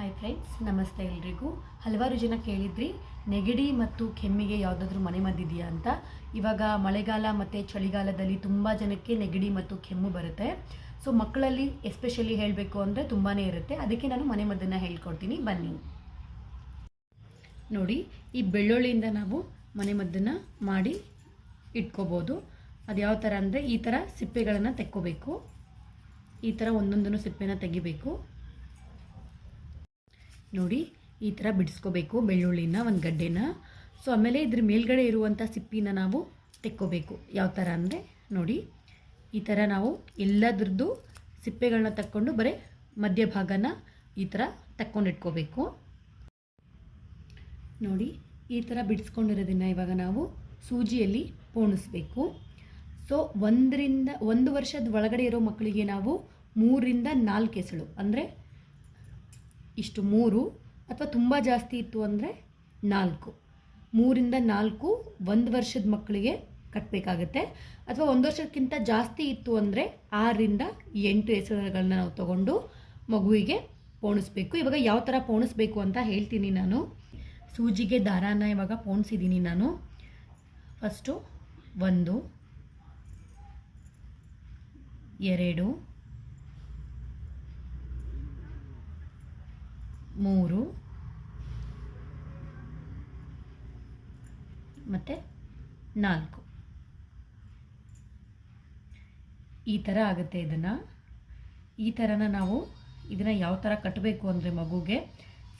Hi friends ನಮಸ್ತೆ ಎಲ್ರಿಗೂ. ಹಲವಾರು ಜನ ಕೇಳಿದ್ರಿ, ನೆಗಡಿ ಮತ್ತು ಕೆಮ್ಮಿಗೆ ಯಾವುದಾದ್ರೂ ಮನೆಮದ್ದಿದೆಯಾ ಅಂತ? ಇವಾಗ ಮಳೆಗಾಲ ಮತ್ತು ಚಳಿಗಾಲದಲ್ಲಿ ತುಂಬ ಜನಕ್ಕೆ ನೆಗಡಿ ಮತ್ತು ಕೆಮ್ಮು ಬರುತ್ತೆ. ಸೊ ಮಕ್ಕಳಲ್ಲಿ ಎಸ್ಪೆಷಲಿ ಹೇಳಬೇಕು ಅಂದರೆ ತುಂಬಾ ಇರುತ್ತೆ. ಅದಕ್ಕೆ ನಾನು ಮನೆಮದ್ದನ್ನು ಹೇಳ್ಕೊಡ್ತೀನಿ. ಬನ್ನಿ. ನೋಡಿ, ಈ ಬೆಳ್ಳುಳ್ಳಿಯಿಂದ ನಾವು ಮನೆಮದ್ದನ್ನು ಮಾಡಿ ಇಟ್ಕೋಬೋದು. ಅದು ಯಾವ ಥರ ಅಂದರೆ ಈ ಥರ ಸಿಪ್ಪೆಗಳನ್ನು ತೆಕ್ಕೋಬೇಕು. ಈ ಥರ ಒಂದೊಂದನ್ನು ಸಿಪ್ಪೆನ ತೆಗಿಬೇಕು. ನೋಡಿ, ಈ ಥರ ಬಿಡಿಸ್ಕೋಬೇಕು ಬೆಳ್ಳುಳ್ಳಿನ, ಒಂದು ಗಡ್ಡೆನ. ಸೊ ಆಮೇಲೆ ಇದ್ರ ಮೇಲ್ಗಡೆ ಇರುವಂಥ ಸಿಪ್ಪಿನ ನಾವು ತೆಕ್ಕೋಬೇಕು. ಯಾವ ಥರ ಅಂದರೆ, ನೋಡಿ, ಈ ಥರ ನಾವು ಎಲ್ಲದ್ರದ್ದು ಸಿಪ್ಪೆಗಳನ್ನ ತಕ್ಕೊಂಡು ಬರೀ ಮಧ್ಯಭಾಗನ ಈ ಥರ ತಕ್ಕೊಂಡಿಟ್ಕೋಬೇಕು. ನೋಡಿ, ಈ ಥರ ಬಿಡಿಸ್ಕೊಂಡಿರೋದನ್ನು ಇವಾಗ ನಾವು ಸೂಜಿಯಲ್ಲಿ ಪೋಣಿಸ್ಬೇಕು. ಸೊ ಒಂದರಿಂದ, ಒಂದು ವರ್ಷದ ಒಳಗಡೆ ಇರೋ ಮಕ್ಕಳಿಗೆ ನಾವು ಮೂರರಿಂದ ನಾಲ್ಕು ಎಸಳು, ಅಂದರೆ ಇಷ್ಟು ಮೂರು ಅಥವಾ ತುಂಬ ಜಾಸ್ತಿ ಇತ್ತು ಅಂದರೆ ನಾಲ್ಕು. ಮೂರಿಂದ ನಾಲ್ಕು ಒಂದು ವರ್ಷದ ಮಕ್ಕಳಿಗೆ ಕಟ್ಟಬೇಕಾಗತ್ತೆ ಅಥವಾ ಒಂದು ವರ್ಷಕ್ಕಿಂತ ಜಾಸ್ತಿ ಇತ್ತು ಅಂದರೆ ಆರರಿಂದ ಎಂಟು ಹೆಸರುಗಳನ್ನ ನಾವು ತಗೊಂಡು ಮಗುವಿಗೆ ಪೋಣಿಸ್ಬೇಕು. ಇವಾಗ ಯಾವ ಥರ ಪೋಣಿಸ್ಬೇಕು ಅಂತ ಹೇಳ್ತೀನಿ ನಾನು. ಸೂಜಿಗೆ ದಾರಾನ ಇವಾಗ ಪೋಣಿಸಿದ್ದೀನಿ ನಾನು. ಫಸ್ಟು ಒಂದು, ಎರಡು ಮೂರು. ಮತ್ತು ನಾಲ್ಕು. ಈ ಥರ ಆಗುತ್ತೆ ಇದನ್ನು. ಈ ಥರನ ನಾವು ಇದನ್ನು ಯಾವ ಥರ ಕಟ್ಟಬೇಕು ಅಂದರೆ ಮಗುಗೆ?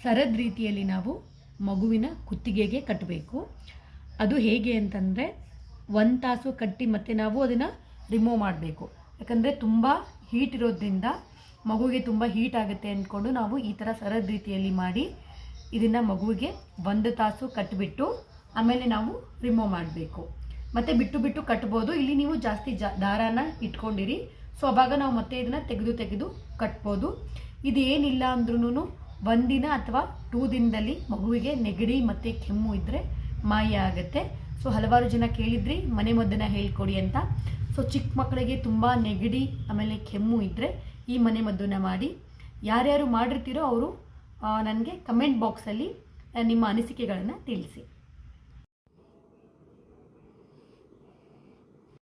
ಸರದ್ ರೀತಿಯಲ್ಲಿ ನಾವು ಮಗುವಿನ ಕುತ್ತಿಗೆಗೆ ಕಟ್ಟಬೇಕು ಅದು ಹೇಗೆ ಅಂತಂದರೆ ಒಂದು ತಾಸು ಕಟ್ಟಿ ಮತ್ತೆ ನಾವು ಅದನ್ನು ರಿಮೂವ್ ಮಾಡಬೇಕು. ಯಾಕಂದರೆ ತುಂಬ ಹೀಟ್ ಇರೋದ್ರಿಂದ ಮಗುವಿಗೆ ತುಂಬ ಹೀಟ್ ಆಗುತ್ತೆ ಅಂದ್ಕೊಂಡು ನಾವು ಈ ಥರ ಸರದ್ ರೀತಿಯಲ್ಲಿ ಮಾಡಿ ಇದನ್ನು ಮಗುವಿಗೆ ಒಂದು ತಾಸು ಕಟ್ಟಿಬಿಟ್ಟು ಆಮೇಲೆ ನಾವು ರಿಮೂವ್ ಮಾಡಬೇಕು. ಮತ್ತು ಬಿಟ್ಟು ಬಿಟ್ಟು ಕಟ್ಬೋದು. ಇಲ್ಲಿ ನೀವು ಜಾಸ್ತಿ ಜಾ, ದಾರಾನ ಇಟ್ಕೊಂಡಿರಿ. ಸೊ ಅವಾಗ ನಾವು ಮತ್ತೆ ಇದನ್ನು ತೆಗೆದು ತೆಗೆದು ಕಟ್ಬೋದು. ಇದು ಏನಿಲ್ಲ ಅಂದ್ರೂ ಒಂದಿನ ಅಥವಾ ಟೂ ದಿನದಲ್ಲಿ ಮಗುವಿಗೆ ನೆಗಡಿ ಮತ್ತು ಕೆಮ್ಮು ಇದ್ದರೆ ಮಾಯ ಆಗುತ್ತೆ. ಸೊ ಹಲವಾರು ಜನ ಕೇಳಿದ್ರಿ, ಮನೆ ಮದ್ದನ್ನು ಹೇಳ್ಕೊಡಿ ಅಂತ. ಸೊ ಚಿಕ್ಕ ಮಕ್ಕಳಿಗೆ ತುಂಬ ನೆಗಡಿ, ಆಮೇಲೆ ಕೆಮ್ಮು ಇದ್ದರೆ ಈ ಮನೆ ಮದ್ದನ್ನು ಮಾಡಿ ಯಾರ್ಯಾರು ಮಾಡಿರ್ತೀರೋ ಅವರು ನನಗೆ ಕಮೆಂಟ್ ಬಾಕ್ಸಲ್ಲಿ ನಿಮ್ಮ ಅನಿಸಿಕೆಗಳನ್ನು ತಿಳಿಸಿ.